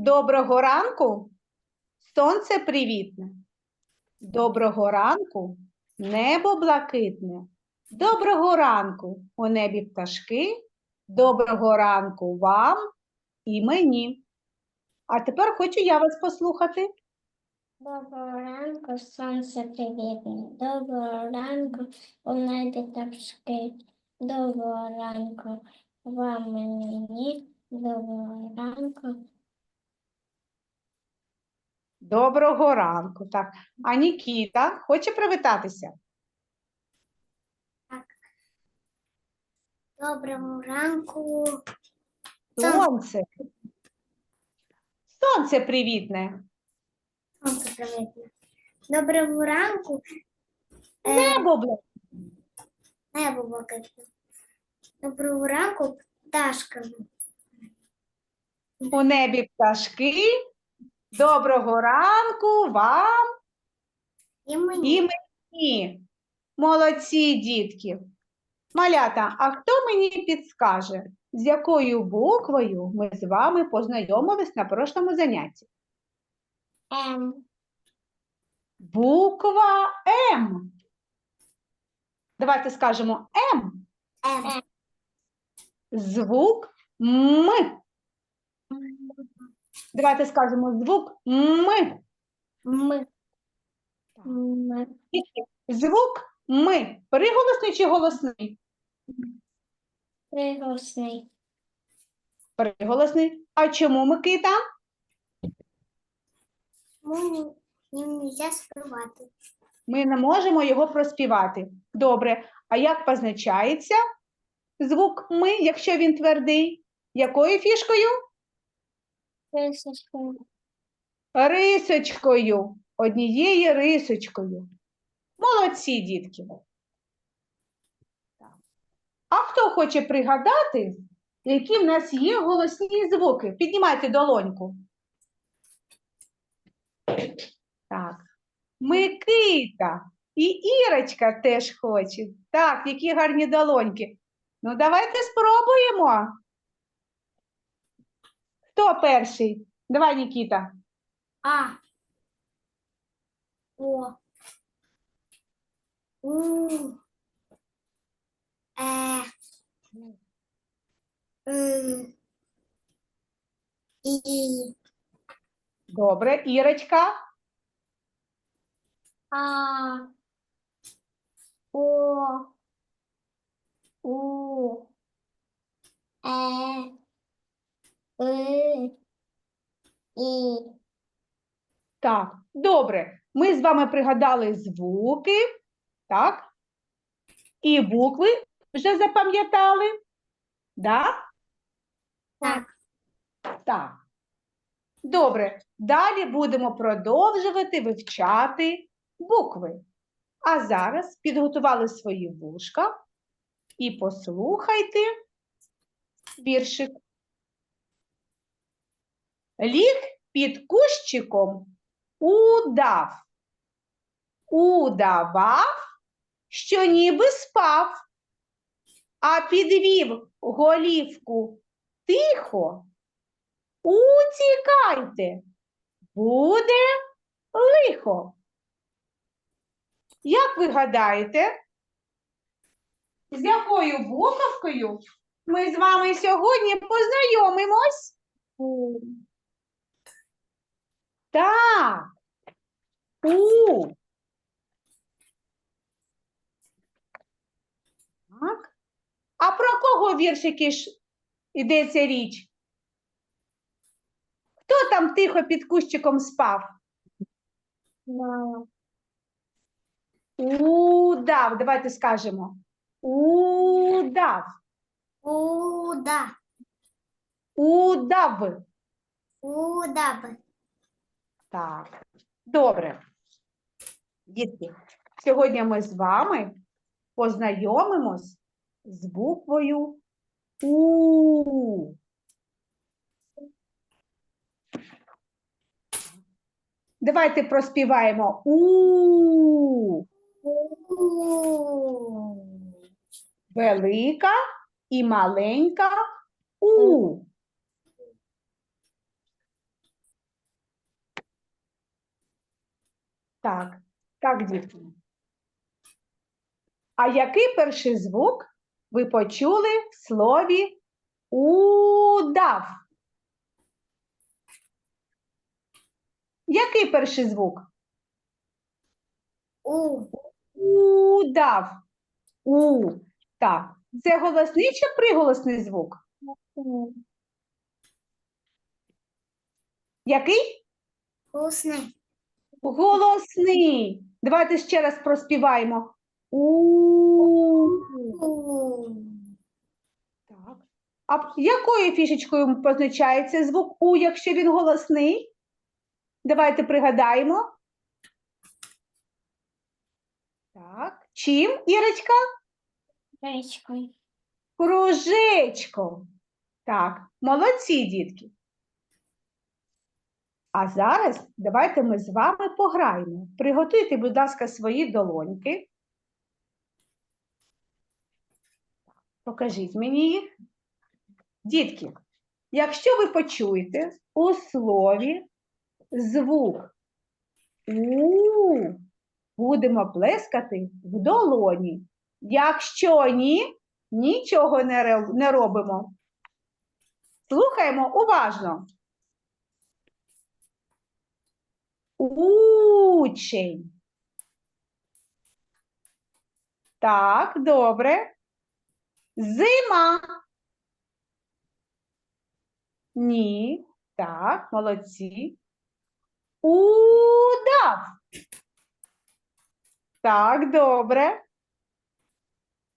Доброго ранку, сонце привітне. Доброго ранку, небо блакитне. Доброго ранку, у небі пташки. Доброго ранку вам і мені. А тепер хочу я вас послухати. Доброго ранку, сонце привітне. Доброго ранку, у небі пташки. Доброго ранку, вам і мені. Доброго ранку. Доброго ранку. Так. А Нікіта хоче привітатися. Так. Доброго ранку. Сонце. Сонце привітне. Сонце привітне. Доброго ранку, Небо блакитне. небо блакитне. Доброго ранку, пташка. У небі пташки. Доброго ранку вам І мені. і мені. Молодці, дітки. Малята, а хто мені підскаже, з якою буквою ми з вами познайомились на прошлому занятті? М. Буква М. Давайте скажемо М. М. Звук М. Давайте скажемо звук М. Ми. Ми. Звук М. Приголосний чи голосний? Приголосний. Приголосний. А чому Микита? Чому їм нельзя співати? Ми не можемо його проспівати. Добре. А як позначається звук ми, якщо він твердий? Якою фішкою? Рисочка. Рисочкою. Однією рисочкою. Молодці, дітки. А хто хоче пригадати, які в нас є голосні звуки? Піднімайте долоньку. Так. Микита і Ірочка теж хочуть. Так, які гарні долоньки. Ну, давайте спробуємо. Хто перший? Давай, Нікіта. А. О. У. Е. М. І. Добре, Ірочка. А. О. У. Е. І. Так, добре. Ми з вами пригадали звуки, так? І букви вже запам'ятали. Да? Так. Так. Добре. Далі будемо продовжувати вивчати букви. А зараз підготували свої вушка і послухайте віршик. Ліг під кущиком удав. Удавав, що ніби спав, а підвів голівку тихо. Утікайте, буде лихо. Як ви гадаєте, з якою буковкою ми з вами сьогодні познайомимось? Так. У. Так. А про кого віршики ж йдеться річ? Хто там тихо під кущиком спав? Да. Удав. Давайте скажемо. Удав. Уда. Удав. Удаб. Так. Добре. Дітки, сьогодні ми з вами познайомимось з буквою У. Давайте проспіваємо У. Велика і маленька У. Так, так, дітки. А який перший звук ви почули в слові удав? Який перший звук? У. Удав. У. Так. Це голосний чи приголосний звук? Який? Вкусный. Голосний. Давайте ще раз проспіваємо. У. Так. А якою фішечкою позначається звук У, якщо він голосний? Давайте пригадаємо. Так. Чим, Ірочка? Кружечком. Так, молодці, дітки. А зараз давайте ми з вами пограємо. Приготуйте, будь ласка, свої долоньки. Покажіть мені їх. Дітки, якщо ви почуєте у слові звук у, будемо плескати в долоні. Якщо ні, нічого не, робимо. Слухаємо уважно. Учень. Так, добре. Зима. Ні. Так, молодці. Удав. Так, добре.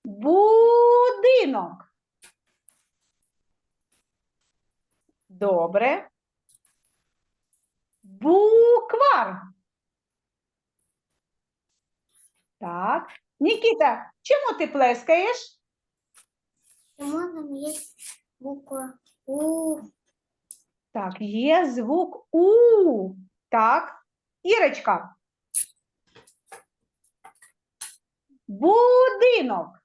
Будинок. Добре. Буквар. Так. Нікіта, чому ти плескаєш? Почему там есть буква У? Так, є звук У. Так. Ірочка. Будинок.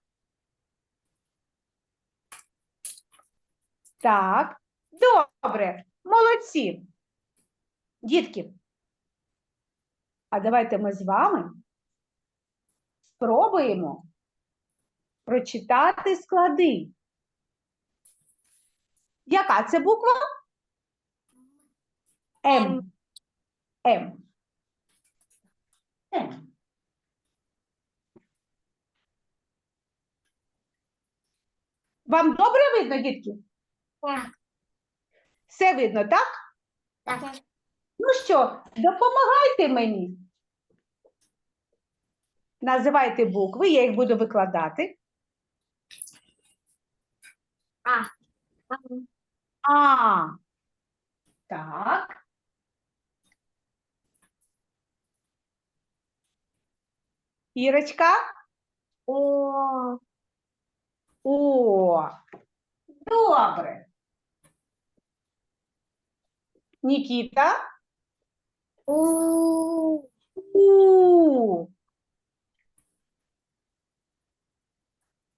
Так. Добре. Молодці. Дітки. А давайте ми з вами спробуємо прочитати склади. Яка це буква? М. М. М. Вам добре видно, дітки? Так. Все видно, так? Так. Ну що, допомагайте мені. Називайте букви, я їх буду викладати. А. А. Так. Ірочка. О. О. Добре. Нікіта. У. У.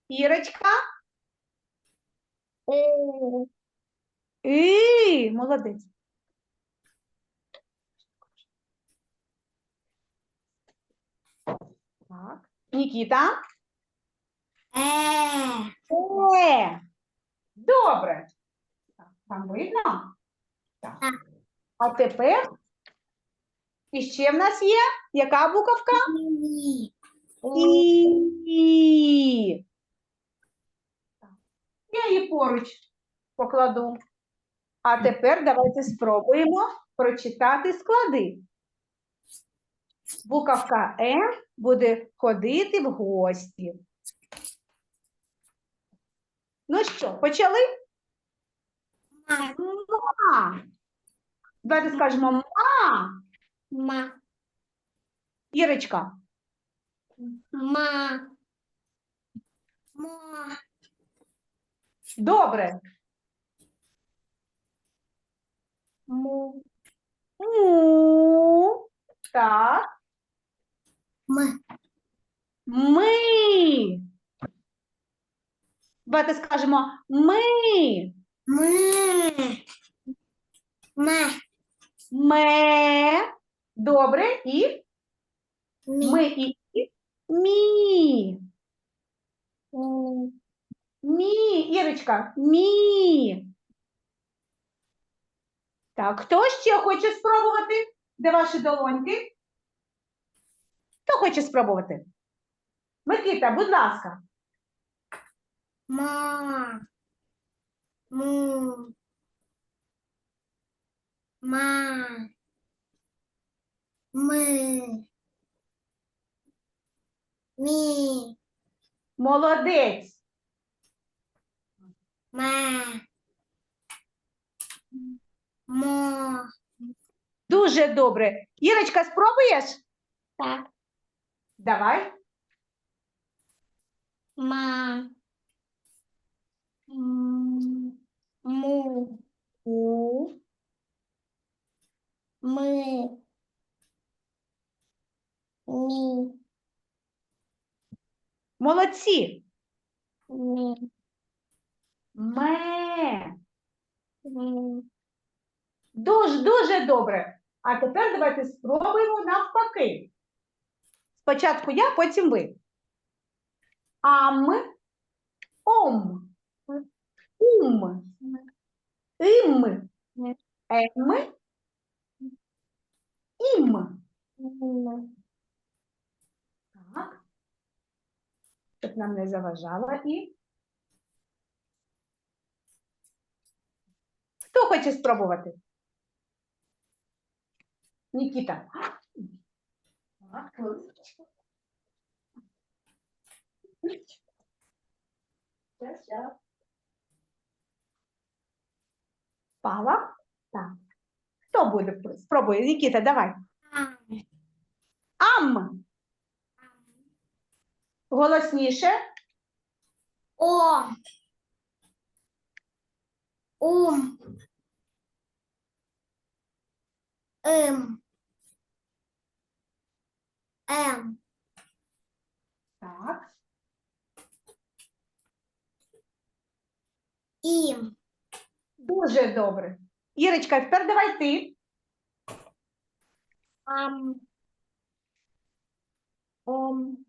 Ірочка. У. І, молодець. Так. Нікіта. Э. Е. Добре. Так, Вам видно? Так. Так. А тепер іще в нас є яка буковка? І. Я її поруч покладу. А тепер давайте спробуємо прочитати склади. Буковка М буде ходити в гості. Ну що, почали? Ма. Давайте скажемо ма. Ма. Ірочка. Ма. Ма. Добре. Му. Му. Так. М. Ми. Давайте скажемо ми. Мы. Ма. Ме. Добре. І Ми. Ми і. Мі. Ми. Мі. Ірочка, мі. Так, хто ще хоче спробувати? Де ваші долоньки? Хто хоче спробувати? Микита, будь ласка. Ма. Му. Ма. Ми. Мі. Молодець. Ма. Мо. Дуже добре. Ірочка, спробуєш? Так. Давай. Ма. М. Му. У. Ми. Мі. Молодці. Мі. Ме. Ми. Дуже, дуже добре. А тепер давайте спробуємо навпаки. Спочатку я, потім ви. Ам, ом, ум, им, ем, ім. М. Так. Щоб нам не заважало і. Хто хоче спробувати? Нікіта. Пала? Так. Хто буде? Спробує. Нікіта, давай. Ам. Ам. Голосніше. О. Ум. Им. Ем. Так. Ім. Дуже добре. Ірочка, тепер давай ти. Ам. Ом.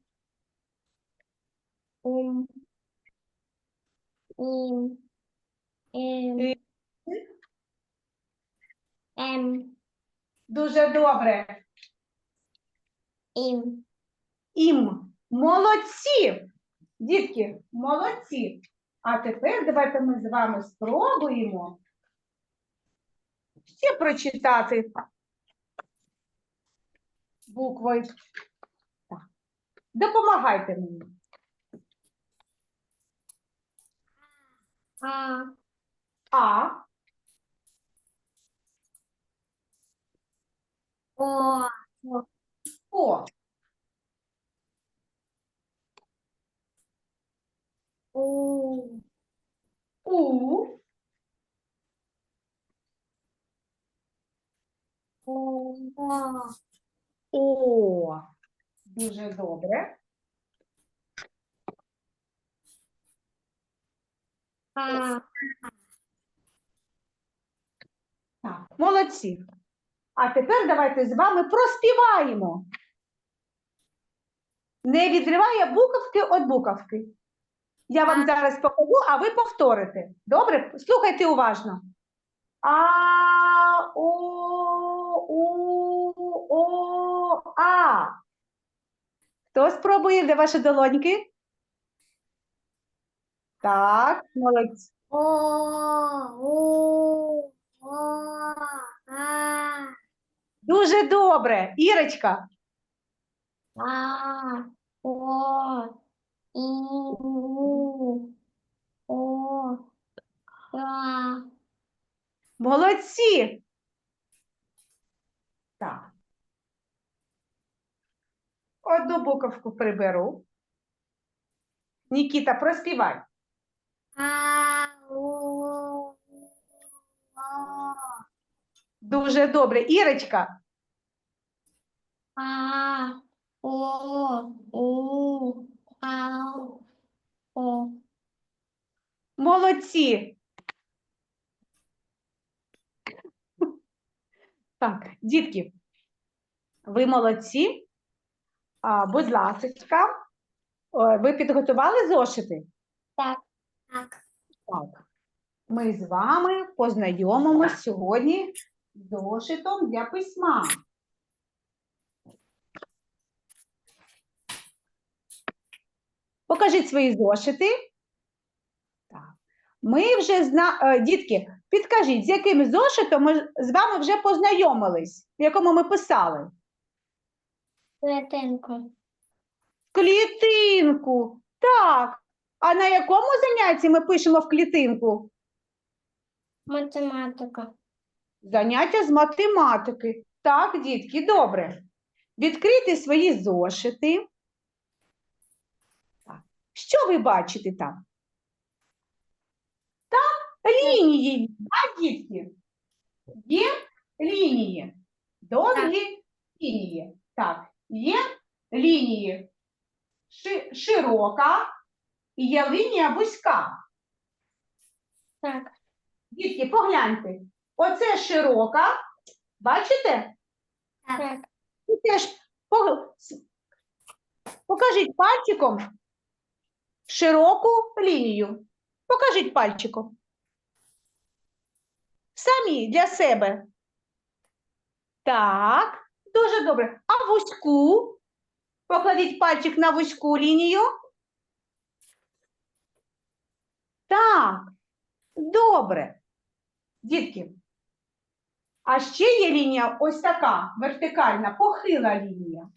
Ум. Ім. Ем. Ти. Ем. Дуже добре. Ім. Ім. Молодці. Дітки, молодці. А тепер давайте ми з вами спробуємо ще прочитати буквою. Так. Допомагайте мені. А. О. О, У. У, О. О. Дуже добре. Так, молодці. А тепер давайте з вами проспіваємо. Не відриває буковки від буковки. Я вам зараз покажу, а ви повторите. Добре? Слухайте уважно. А, о, у, о, а. Хто спробує, де ваші долоньки? Так, молодці. О. У. О. А. Дуже добре. Ірочка. А. О. І. У. О. А. Молодці. Так. Одну буковку приберу. Нікіта, проспівай. Дуже добре. Ірочка. А. О. У. А. О. Молодці. Так, дітки, ви молодці. А, будь ласка, ви підготували зошити? Так. Так. Так. Ми з вами познайомимось сьогодні з зошитом для письма. Покажіть свої зошити. Так. Ми вже зна... е, дітки, підкажіть, з яким зошитом ми з вами вже познайомились, в якому ми писали? Клетинку. Клітинку. Так. А на якому занятті ми пишемо в клітинку? Математика. Заняття з математики. Так, дітки, добре. Відкрийте свої зошити. Так. Що ви бачите там? Там лінії, так, дітки? Є лінії. Довгі лінії. Так, є лінії ши- широка і є лінія вузька. Так. Дітки, погляньте. Оце широка. Бачите? Так. І теж покажіть пальчиком широку лінію. Покажіть пальчиком. Самі для себе. Так, дуже добре. А вузьку? Покладіть пальчик на вузьку лінію. Так, добре. Дітки, а ще є лінія ось така вертикальна, похила лінія.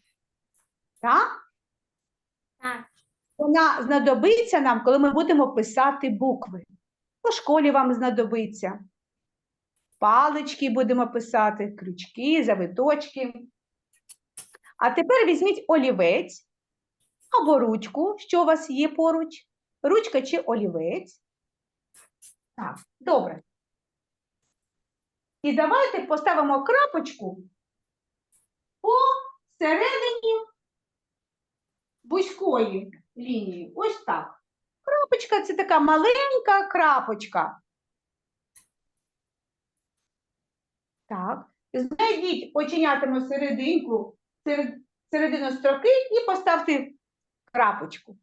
Так? Так. Вона знадобиться нам, коли ми будемо писати букви. У школі вам знадобиться. Палички будемо писати, крючки, завиточки. А тепер візьміть олівець або ручку, що у вас є поруч. Ручка чи олівець. Так, добре. І давайте поставимо крапочку посередині вузької лінії. Ось так. Крапочка це така маленька крапочка. Так. Знайдіть оченятами серединку, серед- середину строки і поставте крапочку.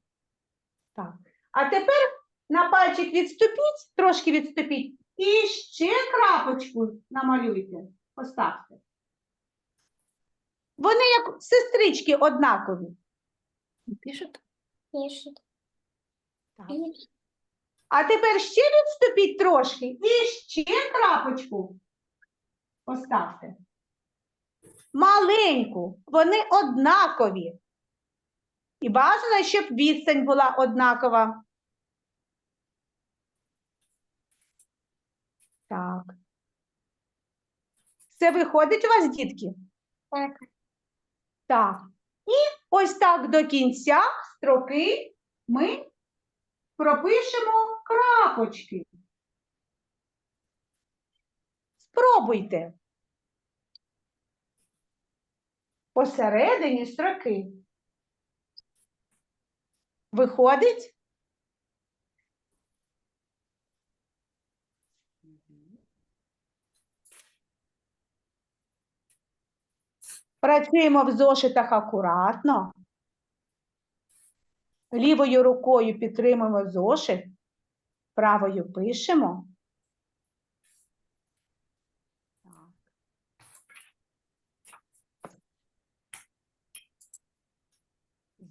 Так. А тепер на пальчик відступіть, трошки відступіть, і ще крапочку намалюйте. Поставте. Вони як сестрички однакові. Пишет? Пишет. Так. А тепер ще відступіть трошки і ще крапочку поставте. Маленьку, вони однакові. І бажано, щоб відстань була однакова. Так. Все виходить у вас, дітки? Так. Так. І ось так до кінця строки ми пропишемо крапочки. Спробуйте. Посередині строки. Виходить? Працюємо в зошитах акуратно. Лівою рукою підтримуємо зошит, правою пишемо.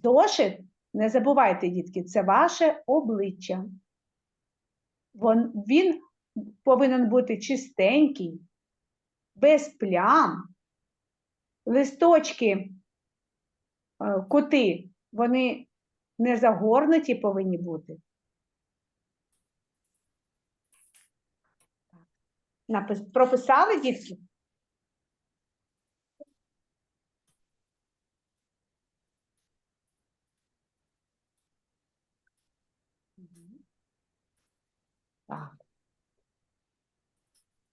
Зошит, не забувайте, дітки, це ваше обличчя. Він повинен бути чистенький, без плям. Листочки, е, кути, вони не загорнуті повинні бути. Прописали, дітки? Так.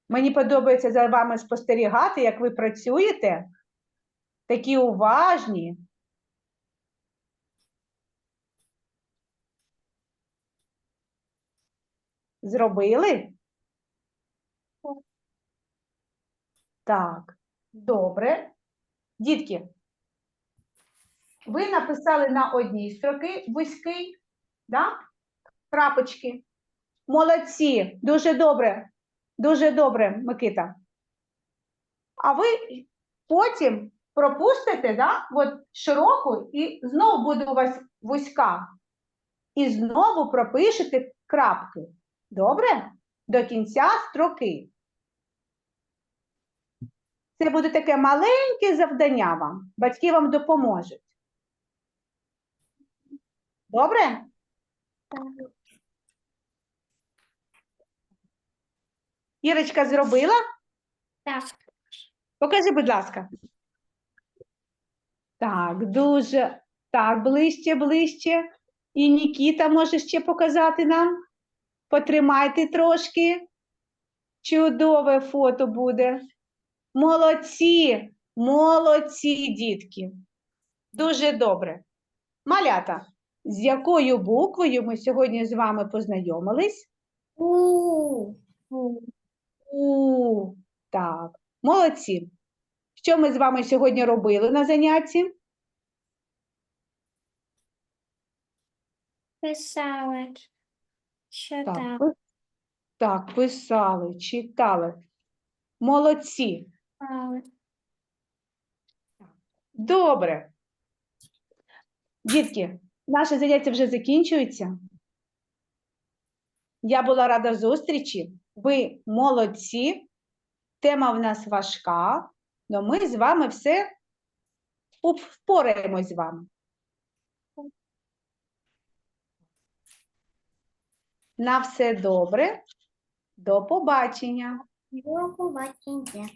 Мені подобається за вами спостерігати, як ви працюєте. Такі уважні. Зробили? Так, добре. Дітки, Ви написали на одній строки вузький, да? крапочки. Молодці, дуже добре, дуже добре, Микита. А ви потім пропустите, да? От широку, і знову буде у вас вузька. І знову пропишете крапки. Добре? До кінця строки. Це буде таке маленьке завдання вам. Батьки вам допоможуть. Добре? Ірочка зробила? Так. Покажи, будь ласка. Так, дуже. Так, ближче, ближче. І Нікіта може ще показати нам. Потримайте трошки. Чудове фото буде. Молодці, молодці, дітки. Дуже добре. Малята, з якою буквою ми сьогодні з вами познайомились? У. У, так, молодці. Що ми з вами сьогодні робили на занятті? Писали. Що Так, так? так, писали, читали. Молодці. Писали. Добре. Дітки, наше заняття вже закінчується. Я була рада зустрічі. Ви молодці. Тема в нас важка, але ми з вами все впораємось з вами. На все добре. До побачення. До побачення.